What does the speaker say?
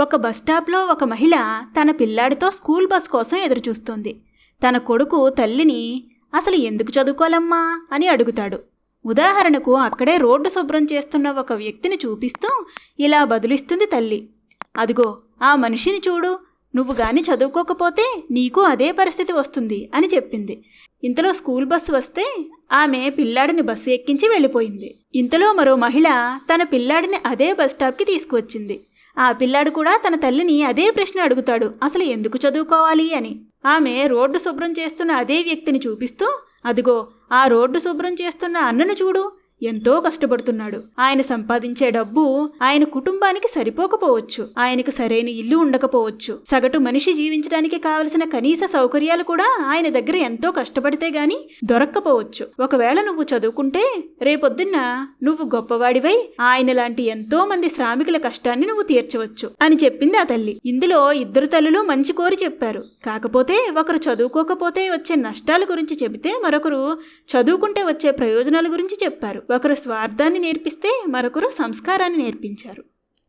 ఒక బస్టాప్లో ఒక మహిళ తన పిల్లాడితో స్కూల్ బస్ కోసం ఎదురుచూస్తుంది. తన కొడుకు తల్లిని అసలు ఎందుకు చదువుకోలమ్మా అని అడుగుతాడు. ఉదాహరణకు అక్కడే రోడ్డు శుభ్రం చేస్తున్న ఒక వ్యక్తిని చూపిస్తూ ఇలా బదులిస్తుంది తల్లి. అదిగో ఆ మనిషిని చూడు. నువ్వు గాని చదువుకోకపోతే నీకు అదే పరిస్థితి వస్తుంది అని చెప్పింది. ఇంతలో స్కూల్ బస్సు వస్తే ఆమె పిల్లాడిని బస్సు ఎక్కించి వెళ్ళిపోయింది. ఇంతలో మరో మహిళ తన పిల్లాడిని అదే బస్ స్టాప్కి తీసుకువచ్చింది. ఆ పిల్లాడు కూడా తన తల్లిని అదే ప్రశ్న అడుగుతాడు. అసలు ఎందుకు చదువుకోవాలి అని. ఆమె రోడ్డు శుభ్రం చేస్తున్న అదే వ్యక్తిని చూపిస్తూ అదిగో ఆ రోడ్డు శుభ్రం చేస్తున్న అన్నను చూడు. ఎంతో కష్టపడుతున్నాడు. ఆయన సంపాదించే డబ్బు ఆయన కుటుంబానికి సరిపోకపోవచ్చు. ఆయనకు సరైన ఇల్లు ఉండకపోవచ్చు. సగటు మనిషి జీవించడానికి కావలసిన కనీస సౌకర్యాలు కూడా ఆయన దగ్గర ఎంతో కష్టపడితే గాని దొరక్కపోవచ్చు. ఒకవేళ నువ్వు చదువుకుంటే రేపొద్దున్న నువ్వు గొప్పవాడివై ఆయన లాంటి ఎంతో మంది శ్రామికుల కష్టాన్ని నువ్వు తీర్చవచ్చు అని చెప్పింది ఆ తల్లి. ఇందులో ఇద్దరు తల్లులు మంచి కోరి చెప్పారు. కాకపోతే ఒకరు చదువుకోకపోతే వచ్చే నష్టాల గురించి చెబితే మరొకరు చదువుకుంటే వచ్చే ప్రయోజనాల గురించి చెప్పారు. ఒకరు స్వార్థాన్ని నేర్పిస్తే మరొకరు సంస్కారాన్ని నేర్పించారు.